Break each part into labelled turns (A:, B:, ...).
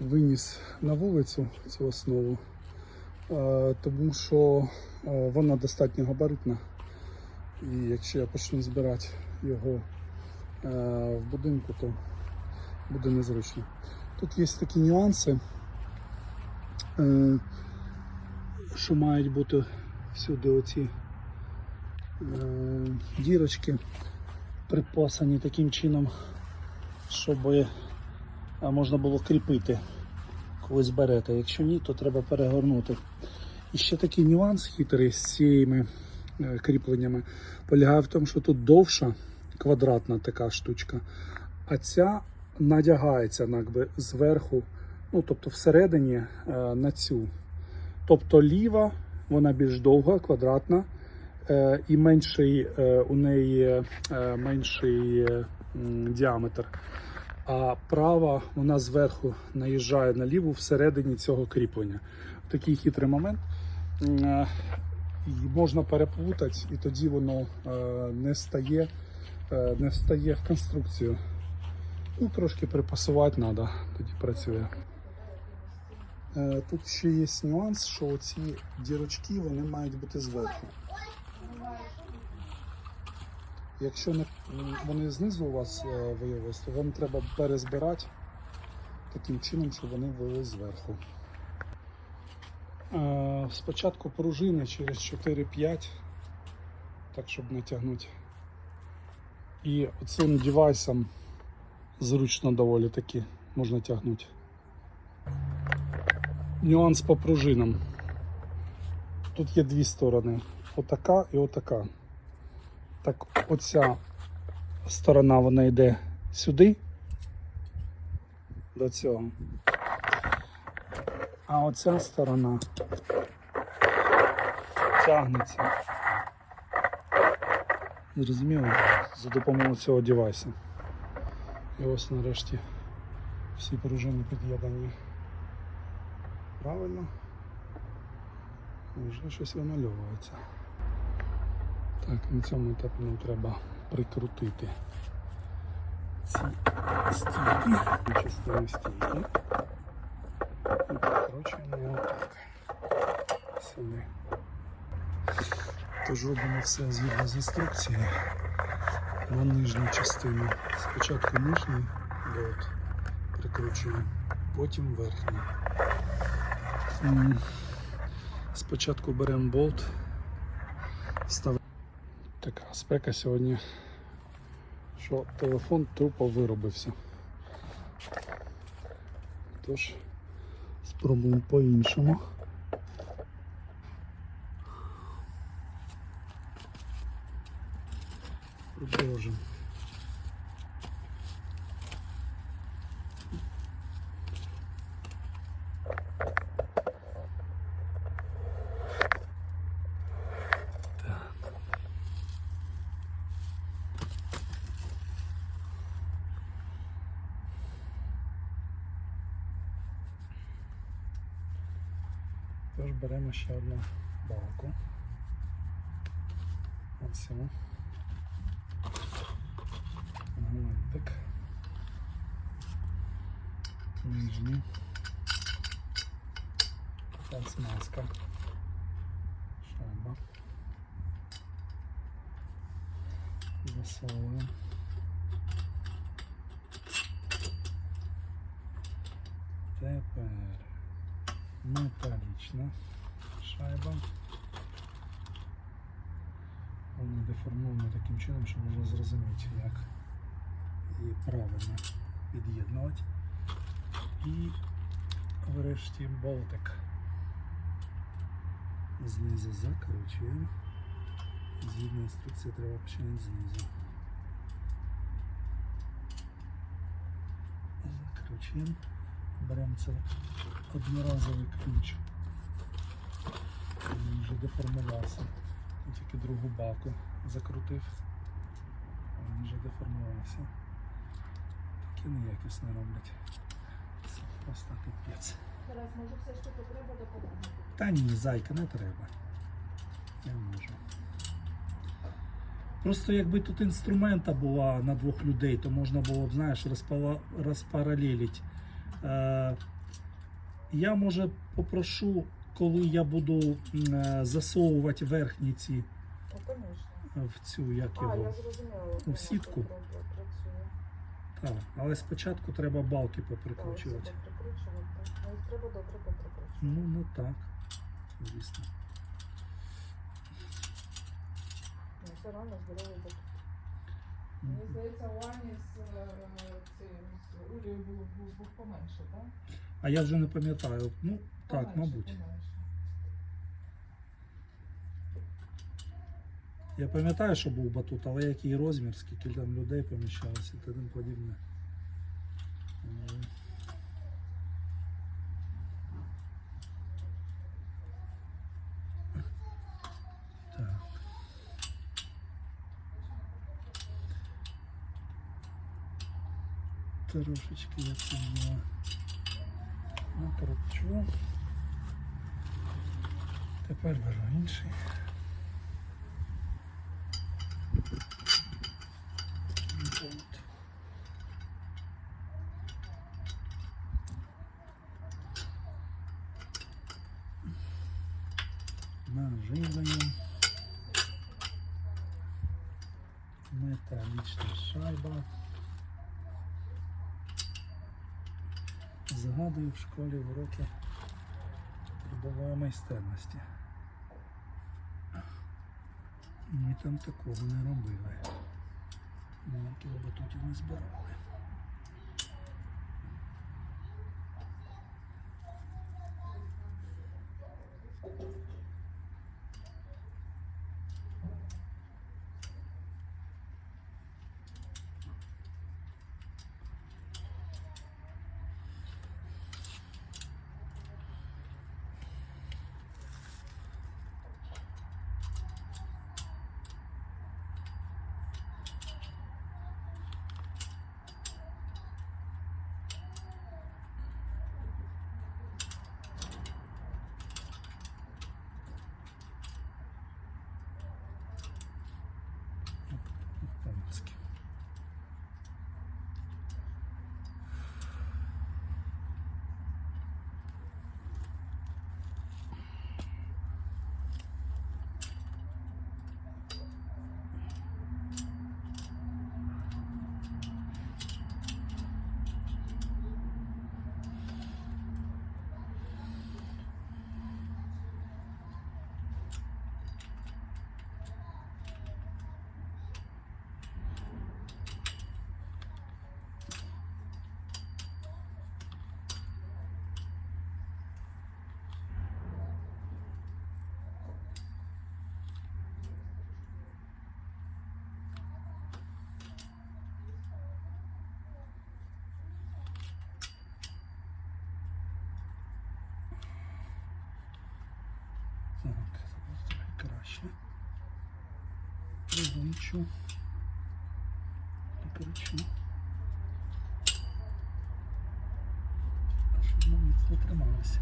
A: виніс на вулицю цю основу, е, тому що е, вона достатньо габаритна. І якщо я почну збирати його е, в будинку, то буде незручно. Тут є такі нюанси, що мають бути всюди оці дірочки припасані таким чином, щоб можна було кріпити, коли зберете. Якщо ні, то треба перегорнути. І ще такий нюанс хитрий з цими е, кріпленнями полягає в тому, що тут довша квадратна така штучка, а ця надягається якби, зверху, ну тобто всередині е, на цю. Тобто ліва, вона більш довга, квадратна, е, і менший у неї менший діаметр. А права вона зверху наїжджає на ліву всередині цього кріплення. Такий хитрий момент. Е, І можна переплутати, і тоді воно е, не стає, е, не встає в конструкцію. Ну, трошки припасувати треба, тоді працює. Тут ще є нюанс, що ці дірочки вони мають бути зверху. Якщо не, вони знизу у вас е, виявились, то вам треба перезбирати таким чином, щоб вони вели зверху. Е, Спочатку пружини через 4-5, так щоб натягнути. І цим девайсом зручно доволі таки можна тягнути. Нюанс по пружинам. Тут є дві сторони: отака і отака. Так, оця сторона вона йде сюди, до цього. А оця сторона тягнеться. Зрозуміло? За допомогою цього девайсу. І ось нарешті всі пружини під'єднані. Правильно? Вже щось вимальовується. Так, на цьому етапі нам треба прикрутити ці стійки, частину стійки. І прикручуємо його так. Сюди. Тож робимо все згідно з інструкцією на нижню частину. Спочатку нижній болт прикручуємо, потім верхній. Спочатку беремо болт, вставляємо. Така спека сьогодні, що телефон тупо виробився. Тож, спробуємо по-іншому. Продовжимо. Тож беремо ще одну балку. Оцю. Гвинтик. Нижній. Ця смазка. Шайба. Засовуємо. Тепер металічна шайба. Вона деформована таким чином, що можна зрозуміти, як її правильно під'єднувати. І врешті болтик. Знизу закручуємо. Згідно інструкції треба починати знизу. Закручуємо. Беремо це одноразовий ключ. Він вже деформувався. Я Тільки другу балку закрутив. Він вже деформувався. Таке неякісно роблять. Це просто капець.
B: Тарас, може все таки треба допомогти?
A: Та ні, зайка, не треба. Я можу. Просто якби тут інструмента була на двох людей, то можна було б, знаєш, розпала, розпаралелить е, Я може попрошу, коли я буду е, засовувати верхні ці
B: Ну,
A: в цю, як
B: А, я
A: його.
B: зрозуміла.
A: У сітку?
B: працює.
A: Так, але спочатку треба балки поприкручувати.
B: Ну, треба добре поприкручувати.
A: Ну, ну так, звісно.
B: Ну, все одно здоровий батут.
C: Мені здається, у Ані з е, цим з був, був поменше, так?
A: А я вже не пам'ятаю. Ну, так, мабуть. Я пам'ятаю, що був батут, але який розмір, скільки там людей поміщалося і тому подібне. Так. Трошечки я це взяла. Накручу. Тепер беру інший. Вот. Наживаем. Металічна шайба. Згадую в школі уроки трудової майстерності. Ми там такого не робили. Ніяких батутів не збирали. По-морськи. Так, тепер трохи краще. Придумчу. Прикручу. Щоб ми міцно трималися.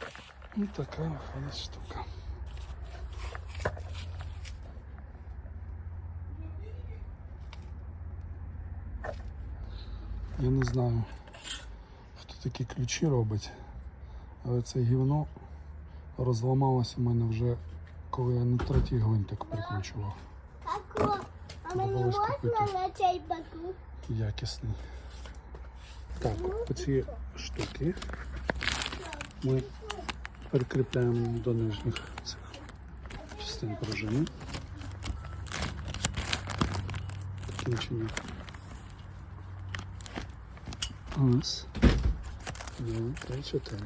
A: Так. І така виходить штука. Я не знаю, хто такі ключі робить, але це гівно розламалося у мене вже, коли я на третій гвинтик прикручував.
D: А мені можна на цей батут?
A: Якісний. Так, оці штуки ми прикріпляємо до нижніх цих частин пружини. Таким чином. Раз, два, три, чотири.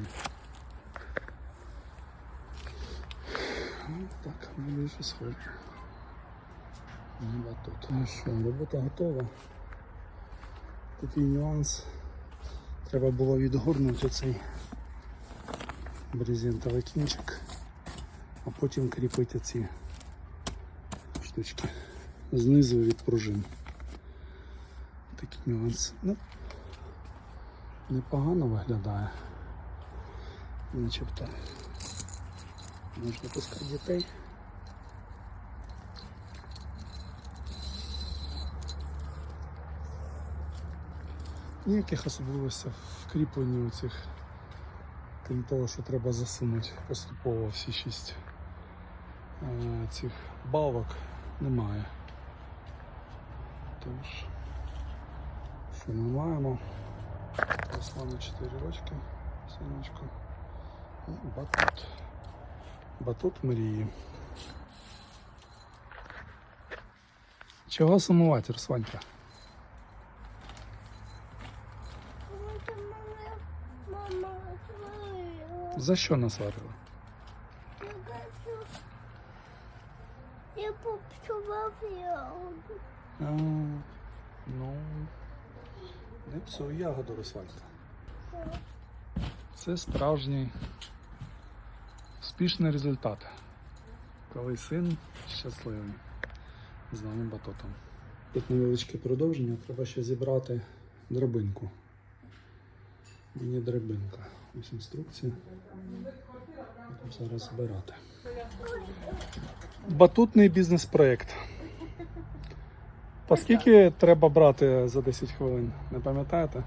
A: Так, найбільше схоже. На батут. Ну що, робота готова. Такий нюанс. Треба було відгорнути цей брезентовий кінчик, а потім кріпити ці штучки знизу від пружин. Такий нюанс. Ну, непогано виглядає. Начебто можна пускати дітей. Ніяких особливостей в кріпленні цих, крім того, що треба засунути поступово всі шість е, цих балок немає. Тож, що ми маємо? Руслану 4 рочки, синочку. І батут. Батут мрії. Чого сумувати, Русланька?
D: Тому що мама, мама сварила.
A: За що насварила?
D: Я попсував ягоду.
A: А, ну, не псуй ягоду, Русланька. Це справжній успішний результат. Коли син щасливий з новим батутом. Тут невеличке продовження, треба ще зібрати драбинку. Міні-драбинка. Ось інструкція. Зараз збирати. Батутний бізнес-проєкт. По скільки треба брати за 10 хвилин? Не пам'ятаєте?